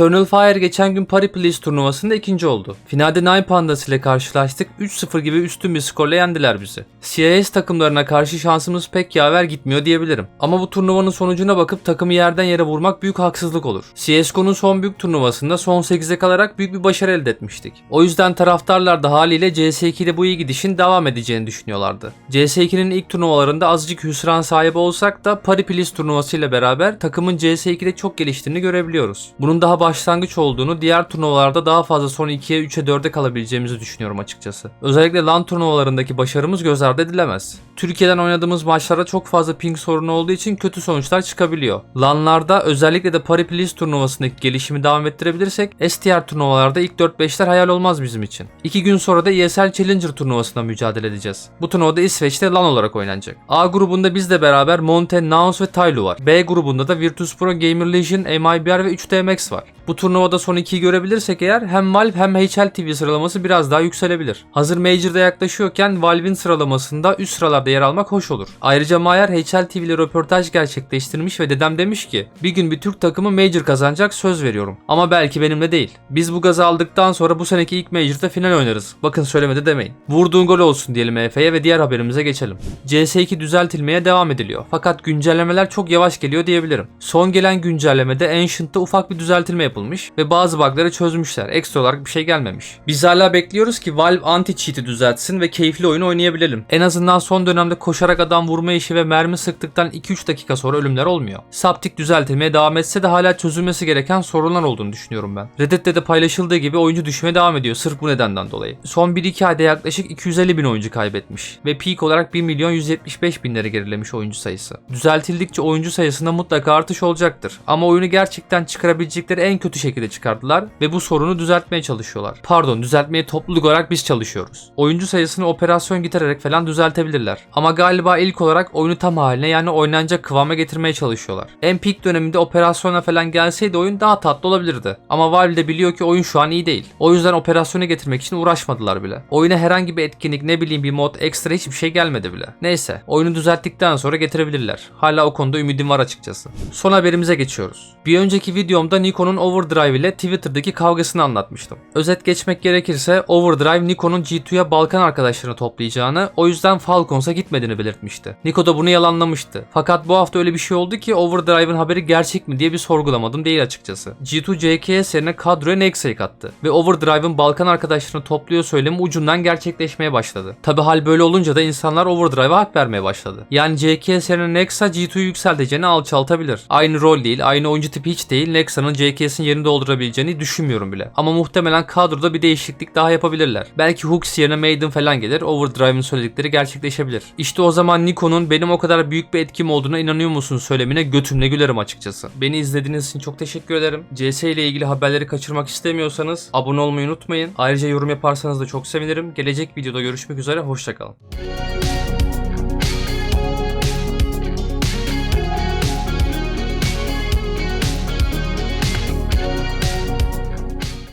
Eternal Fire geçen gün Pari Please turnuvasında ikinci oldu. Finalde Nine Pandas ile karşılaştık. 3-0 gibi üstün bir skorla yendiler bizi. CIS takımlarına karşı şansımız pek yaver gitmiyor diyebilirim. Ama bu turnuvanın sonucuna bakıp takımı yerden yere vurmak büyük haksızlık olur. CSGO'nun son büyük turnuvasında son 8'e kalarak büyük bir başarı elde etmiştik. O yüzden taraftarlar da haliyle CS2 ile bu iyi gidişin devam edeceğini düşünüyorlardı. CS2'nin ilk turnuvalarında azıcık hüsran sahibi olsak da Pari Please turnuvası ile beraber takımın CS2'de çok geliştiğini görebiliyoruz. Bunun daha başlangıç olduğunu, diğer turnuvalarda daha fazla son 2'ye, 3'e, 4'e kalabileceğimizi düşünüyorum açıkçası. Özellikle LAN turnuvalarındaki başarımız göz ardı edilemez. Türkiye'den oynadığımız maçlarda çok fazla ping sorunu olduğu için kötü sonuçlar çıkabiliyor. LAN'larda özellikle de Pari Please turnuvasındaki gelişimi devam ettirebilirsek STR turnuvalarda ilk 4-5'ler hayal olmaz bizim için. 2 gün sonra da ESL Challenger turnuvasında mücadele edeceğiz. Bu turnuvada İsveç'te LAN olarak oynanacak. A grubunda bizle beraber Monte, Naus ve Taylu var. B grubunda da Virtus.pro, Gamer Legion, MIBR ve 3DMX var. Bu turnuvada son ikiyi görebilirsek eğer hem Valve hem HL TV sıralaması biraz daha yükselebilir. Hazır Major'da yaklaşıyorken Valve'in sıralamasında üst sıralarda yer almak hoş olur. Ayrıca Mayer HL TV ile röportaj gerçekleştirmiş ve dedem demiş ki bir gün bir Türk takımı Major kazanacak söz veriyorum. Ama belki benimle değil. Biz bu gazı aldıktan sonra bu seneki ilk Major'da final oynarız. Bakın söylemedi demeyin. Vurduğun gol olsun diyelim EF'ye ve diğer haberimize geçelim. CS2 düzeltilmeye devam ediliyor. Fakat güncellemeler çok yavaş geliyor diyebilirim. Son gelen güncellemede Ancient'ta ufak bir düzeltilme yapılmış ve bazı bug'ları çözmüşler. Ekstra olarak bir şey gelmemiş. Biz hala bekliyoruz ki Valve anti-cheat'i düzeltsin ve keyifli oyun oynayabilelim. En azından son dönemde koşarak adam vurma işi ve mermi sıktıktan 2-3 dakika sonra ölümler olmuyor. Saptik düzeltilmeye devam etse de hala çözülmesi gereken sorunlar olduğunu düşünüyorum ben. Reddit'te de paylaşıldığı gibi oyuncu düşmeye devam ediyor sırf bu nedenden dolayı. Son 1-2 ayda yaklaşık 250 bin oyuncu kaybetmiş ve peak olarak 1 milyon 175 binlere gerilemiş oyuncu sayısı. Düzeltildikçe oyuncu sayısında mutlaka artış olacaktır ama oyunu gerçekten çıkarabilecekleri en kötü şekilde çıkardılar ve bu sorunu düzeltmeye çalışıyorlar. Pardon düzeltmeye topluluk olarak biz çalışıyoruz. Oyuncu sayısını operasyon gidererek falan düzeltebilirler. Ama galiba ilk olarak oyunu tam haline yani oynanacak kıvama getirmeye çalışıyorlar. En peak döneminde operasyona falan gelseydi oyun daha tatlı olabilirdi. Ama Valve de biliyor ki oyun şu an iyi değil. O yüzden operasyona getirmek için uğraşmadılar bile. Oyuna herhangi bir etkinlik ne bileyim bir mod ekstra hiçbir şey gelmedi bile. Neyse oyunu düzelttikten sonra getirebilirler. Hala o konuda ümidim var açıkçası. Son haberimize geçiyoruz. Bir önceki videomda Nikon'un Overdrive ile Twitter'daki kavgasını anlatmıştım. Özet geçmek gerekirse Overdrive Nikon'un G2'ya Balkan arkadaşlarını toplayacağını o yüzden Falcons'a gitmediğini belirtmişti. Niko da bunu yalanlamıştı. Fakat bu hafta öyle bir şey oldu ki Overdrive'ın haberi gerçek mi diye bir sorgulamadım değil açıkçası. G2 JKS yerine kadroya Nexa'yı kattı ve Overdrive'ın Balkan arkadaşlarını topluyor söylemi ucundan gerçekleşmeye başladı. Tabi hal böyle olunca da insanlar Overdrive'a hak vermeye başladı. Yani JKS yerine Nexa G2'yu yükselteceğini alçaltabilir. Aynı rol değil, aynı oyuncu tipi hiç değil. Nexa'nın JKS'in yerini doldurabileceğini düşünmüyorum bile. Ama muhtemelen kadroda bir değişiklik daha yapabilirler. Belki Hooks yerine Maiden falan gelir. Overdrive'ın söyledikleri gerçekleşebilir. İşte o zaman Nikon'un benim o kadar büyük bir etkim olduğuna inanıyor musun söylemine götümle gülerim açıkçası. Beni izlediğiniz için çok teşekkür ederim. CS ile ilgili haberleri kaçırmak istemiyorsanız abone olmayı unutmayın. Ayrıca yorum yaparsanız da çok sevinirim. Gelecek videoda görüşmek üzere. Hoşçakalın.